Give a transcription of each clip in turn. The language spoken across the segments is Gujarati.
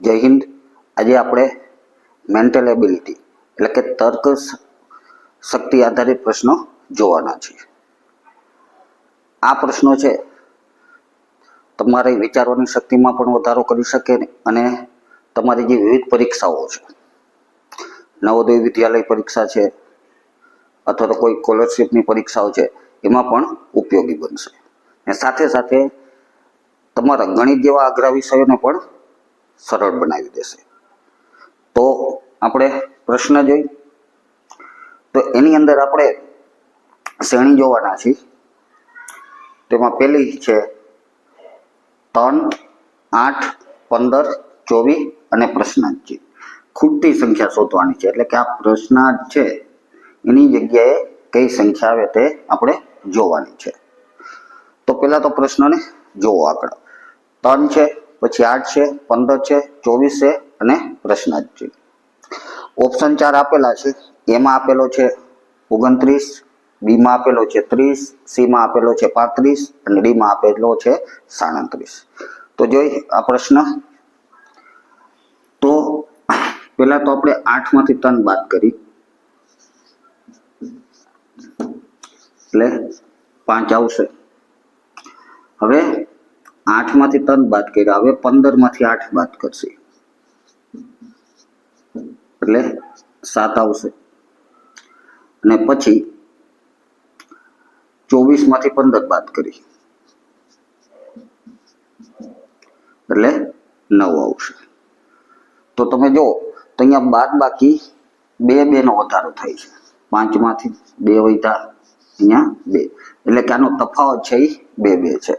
જય હિન્દ. આજે આપણે મેન્ટલ એબિલિટી એટલે કે તર્ક શક્તિ આધારિત પ્રશ્નો જોવાના છે આ પ્રશ્નો છે, તમારી વિચારવાની શક્તિમાં પણ વધારો કરી શકે અને તમારી જે વિવિધ પરીક્ષાઓ છે, નવોદય વિદ્યાલય પરીક્ષા છે, અથવા તો કોઈ સ્કોલરશીપની પરીક્ષાઓ છે, એમાં પણ ઉપયોગી બનશે. અને સાથે સાથે તમારા ગણિત જેવા અઘરા વિષયોને પણ સરળ બનાવી દેશે. તો આપણે પ્રશ્ન જોઈ. તો એની અંદર આપણે શ્રેણી જોવાના છીએ. તેમાં પહેલી છે ત્રણ, આઠ, પંદર, ચોવીસ અને પ્રશ્નાર્થ ખૂટતી સંખ્યા શોધવાની છે. એટલે કે આ પ્રશ્નાર્થ છે, એની જગ્યાએ કઈ સંખ્યા આવે તે આપણે જોવાની છે. તો પહેલા તો પ્રશ્નને જોવો આગળ. ત્રણ છે પછી આઠ છે, પંદર છે, ચોવીસ છે અને પ્રશ્નાર્થ છે. ઓપ્શન ચાર આપેલા છે. એમાં આપેલો છે ઓગણત્રીસ, બીમાં આપેલો છે ત્રીસ, સીમાં આપેલો છે પાંત્રીસ અને ડીમાં આપેલો છે સાડત્રીસ. તો જોઈ આ પ્રશ્ન. તો પહેલા તો આપણે આઠમાંથી ત્રણ બાદ કરી. એટલે પાંચ આવશે. હવે આઠમાંથી ત્રણ બાદ કર્યા. હવે પંદરમાંથી આઠ બાદ કરશે. એટલે સાત આવશે. અને પછી ચોવીસમાંથી પંદર બાદ કરી. એટલે નવ આવશે. તો તમે જો તો અહીંયા બાદ બાકી બે બે નો વધારો થાય છે. પાંચમાંથી બે વધ્યા અહીંયા બે. એટલે કે આનો તફાવત છે એ બે બે છે.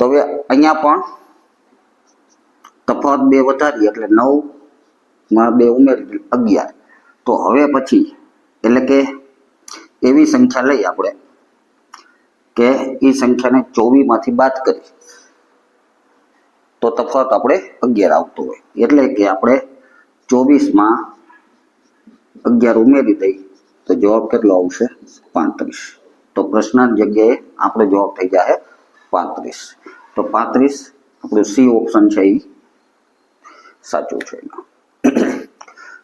તો હવે અહીંયા પણ તફાવત બે વધારીએ, એટલે નવમાં બે ઉમેરી અગિયાર. તો હવે પછી, એટલે કે એવી સંખ્યા લઈ આપણે કે એ સંખ્યાને ચોવીસમાંથી બાદ કરી તો તફાવત આપણે અગિયાર આવતો હોય. એટલે કે આપણે ચોવીસમાં અગિયાર ઉમેરી દઈ તો જવાબ કેટલો આવશે? પાંત્રીસ. તો પ્રશ્ન જગ્યાએ આપણો જવાબ થઈ જાય પાંત્રીસ. તો પાંત્રીસ આપણું સી ઓપ્શન છે એ સાચું છે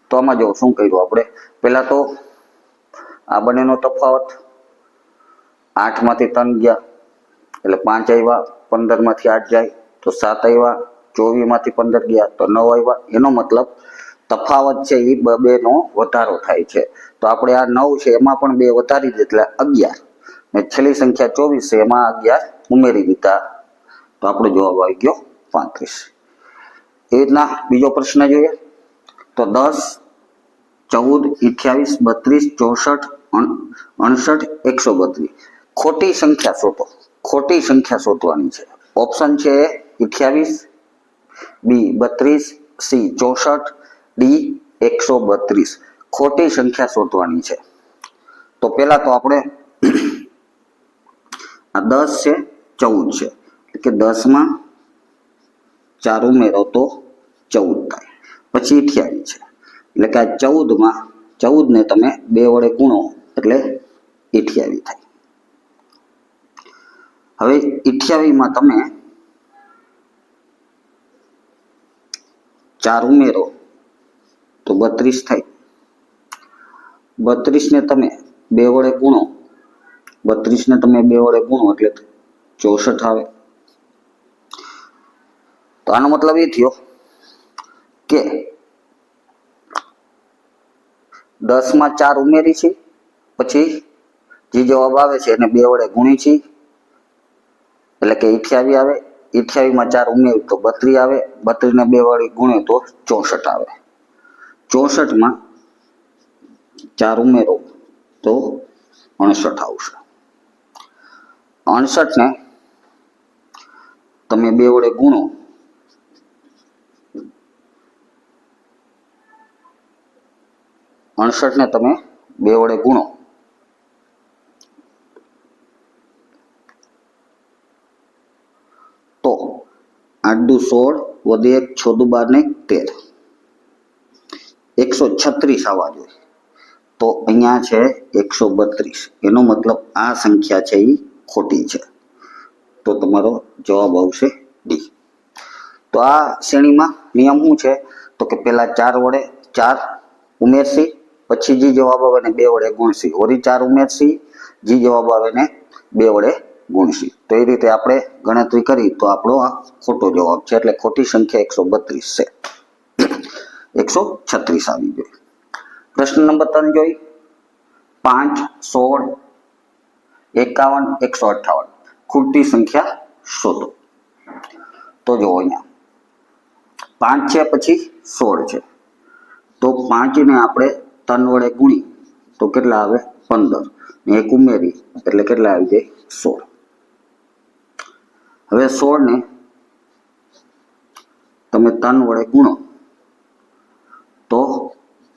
તો આમાં જો શું કર્યું આપણે? પહેલાં તો આ બંનેનો તફાવત આઠમાંથી ત્રણ ગયા, એટલે પાંચ આવ્યા પંદરમાંથી આઠ જાય, તો સાત આવ્યા ચોવીસમાંથી પંદર ગયા, તો નવ આવ્યા એનો મતલબ તફાવત છે એ બેનો વધારો થાય છે. તો આપણે આ નવ છે એમાં પણ બે વધારી દે અગિયાર. ને છેલ્લી સંખ્યા ચોવીસ છે, એમાં અગિયાર ઉમેરી દીધા. તો આપણો જવાબ આવી ગયો પાંત્રીસ. એ રીતના બીજો પ્રશ્ન જોઈએ. તો દસ, ચૌદ, અઠ્યાવીસ, બત્રીસ, ચોસઠ અડસઠ એકસો બત્રીસ. ખોટી સંખ્યા શોધો. ખોટી સંખ્યા શોધવાની છે. ઓપ્શન છે અઠ્યાવીસ, બી બત્રીસ, સી ચોસઠ, ડી એકસો બત્રીસ. ખોટી સંખ્યા શોધવાની છે. તો પહેલા તો આપણે આ દસ છે, ચૌદ છે. એટલે કે દસમાં ચાર ઉમેરો તો ચૌદ થાય. પછી અઠ્યાવીસ છે. એટલે કે આ ચૌદમાં, ચૌદને તમે બે વડે ગુણો, એટલે અઠ્યાવીસ થાય. હવે અઠ્યાવીસમાં તમે ચાર ઉમેરો તો બત્રીસ થાય. બત્રીસને તમે બે વડે ગુણો બત્રીસને તમે બે વડે ગુણો એટલે ચોસઠ આવે. તો આનો મતલબ એ થયો કે દસમાં ચાર ઉમેરી છે, પછી જે જવાબ આવે છે એને બે વડે ગુણી છે, એટલે કે અઠ્યાવી આવે. અઠ્યાવીસમાં ચાર ઉમેર્યું તો બત્રીસ આવે બત્રીસને બે વડે ગુણે તો ચોસઠ આવે. ચોસઠમાં ચાર ઉમેરો તો અણસઠ આવશે. અણસઠને તમે બે વડે ગુણો. અણસઠને તમે બે વડે ગુણો. તો આઠ દુ સોળ, વધે એક છ દુ બાર ને તેર. એકસો છત્રીસ આવવા જોઈએ. તો અહીંયા છે એકસો બત્રીસ. એનો મતલબ આ સંખ્યા છે એ ખોટી છે. તો તમારો જવાબ આવશે ડી તો આ શ્રેણીમાં નિયમ શું છે? તો કે પેલા ચાર વડે ચાર ઉમેરશી, પછી જે જવાબ આવે ને બે વડે ગુણશી. ઓરી ચાર ઉમેરશી, જે જવાબ આવે ને બે વડે ગુણશી. તો એ રીતે આપણે ગણતરી કરી તો આપણો આ ખોટો જવાબ છે. એટલે ખોટી સંખ્યા એકસો બત્રીસ છે. એકસો છત્રીસ આવી જોઈએ પ્રશ્ન નંબર ત્રણ જોઈ. પાંચ, સોળ એકાવન, એકસો અઠાવન ખૂટતી સંખ્યા શોધો તો જુઓ અહીંયા. પાંચ છે પછી સોળ છે. તો પાંચને આપણે ત્રણ વડે ગુણી, તો કેટલા આવે? પંદર. ને એક ઉમેરી, એટલે કેટલા આવી જાય? સોળ. હવે સોળ ને તમે ત્રણ વડે ગુણો, તો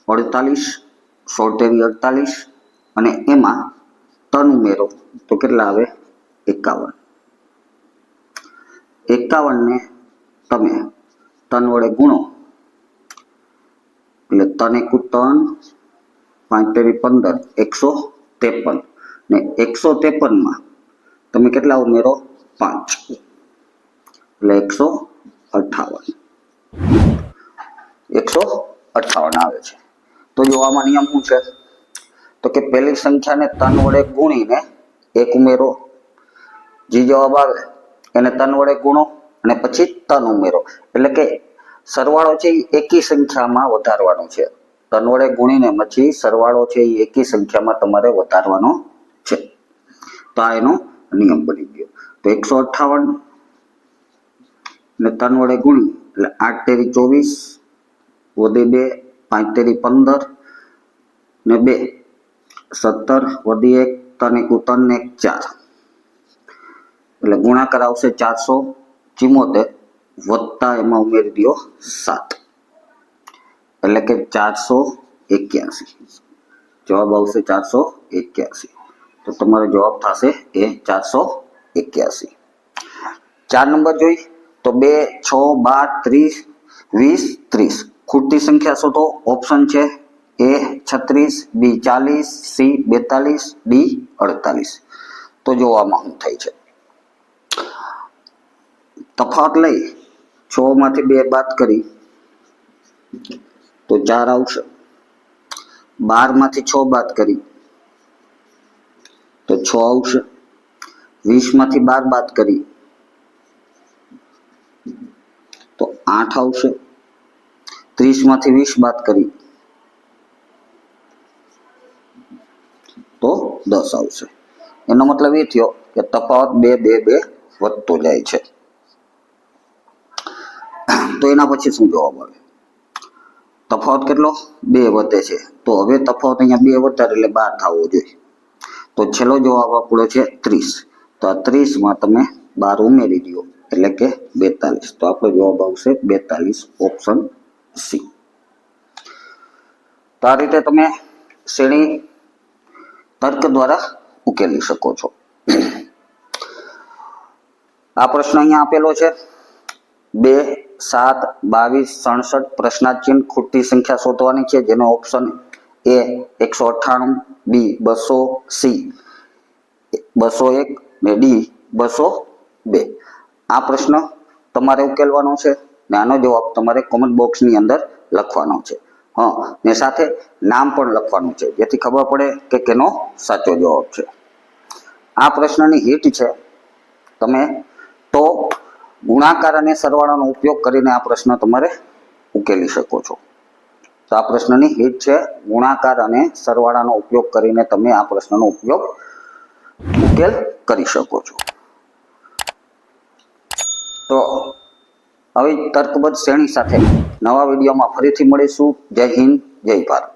અડતાલીસ સોળ તેવી અડતાલીસ, અને એમાં ત્રણ ઉમેરો તો કેટલા આવે? એકાવન. એકાવનને તમે ત્રણ વડે ગુણો. એટલે ત્રણ એકુ ત્રણ, પાંચ તેરી પંદર, એકસો ત્રેપન. ને એકસો ત્રેપનમાં તમે કેટલા ઉમેરો? પાંચ. એટલે એકસો અઠાવન. એકસો અઠાવન આવે છે. તો જો આમાં નિયમ શું છે? તો કે પહેલી સંખ્યાને તન વડે ગુણીને એક ઉમેરો. જે જવાબ આવે, એને તન વડે ગુણો અને પછી તન ઉમેરો. એટલે કે સરવાળો છે એ એકી સંખ્યામાં વધારવાનો છે. તન વડે ગુણીને પછી સરવાળો છે એ એકી સંખ્યામાં તમારે વધારવાનો છે. તો આ એનો નિયમ બની ગયો. તો એકસો અઠાવન ને ત્રણ વડે ગુણી, એટલે આઠ તેરી ચોવીસ, વધે બે, પાંચ તેરી પંદર ને બે. સત્તર વધી એક ત્રણ એકુ ત્રણ ને એક ચાર એટલે ગુણાકાર આવશે ચારસો ચિમોતેર, વત્તા એમાં ઉમેરી દો સાત. એટલે કે ચારસો એક્યાસી. જવાબ આવશે ચારસો એક્યાસી. તો તમારો જવાબ થશે એ ચારસો એક્યાસી. ચાર નંબર જોઈ, તો બે, છ, બાર, ત્રીસ, વીસ, ત્રીસ. ખૂટતી સંખ્યા શોધો ઓપ્શન છે એ છત્રીસ બી ચાલીસ સી બેતાલીસ ડી અડતાલીસ. તો જોવામાં શું થાય છે? તફાવત લઈ છ માંથી બે બાદ કરી, તો ચાર આવશે. બારમાંથી છ બાદ કરી, તો છ આવશે. વીસમાંથી બાર બાદ કરી, તો આઠ આવશે. ત્રીસમાંથી વીસ બાદ કરી તો દસ આવશે. એનો મતલબ એ થયો કે તફાવત બે બે બે વધતો જાય છે. તો એના પછી શું જવાબ આવે તફાવત કેટલો? બે વધે છે. તો હવે તફાવત અહીંયા બે વધતા એટલે બાર થવો જોઈએ. તો છેલ્લો જવાબ આપણો છે ત્રીસ. તો આ ત્રીસમાં તમે બાર ઉમેરી દો, એટલે કે બેતાલીસ. તો આપણો જવાબ આવશે બેતાલીસ ઓપ્શન સી. તો આ રીતે તમે શ્રેણી તર્ક દ્વારા ઉકેલી શકો છો. આ પ્રશ્ન અહીંયા આપેલો છે. બે, સાત, બાવીસ, સડસઠ પ્રશ્નાચિહ્ન ખોટી સંખ્યા શોધવાની છે. જેનો ઓપ્શન એ એકસો અઠ્ઠાણું બી બસો સી બસો એક ને ડી બસો બે. આ પ્રશ્ન તમારે ઉકેલવાનો છે ને આનો જવાબ તમારે કોમેન્ટ બોક્સની અંદર લખવાનો છે. હા, ને સાથે નામ પણ લખવાનું છે. જેથી ખબર પડે કે કેનો સાચો જવાબ છે. આ પ્રશ્નની હિટ છે. તમે તો ગુણાકાર અને સરવાળાનો ઉપયોગ કરીને આ પ્રશ્ન તમારે ઉકેલી શકો છો. તો આ પ્રશ્નની હિટ છે. ગુણાકાર અને સરવાળાનો ઉપયોગ કરીને તમે આ પ્રશ્નનો ઉપયોગ ઉકેલ કરી શકો છો. તો હવે તર્કબદ્ધ શ્રેણી સાથે નવા વિડીયોમાં ફરીથી મળીશું. જય હિન્દ જય ભારત.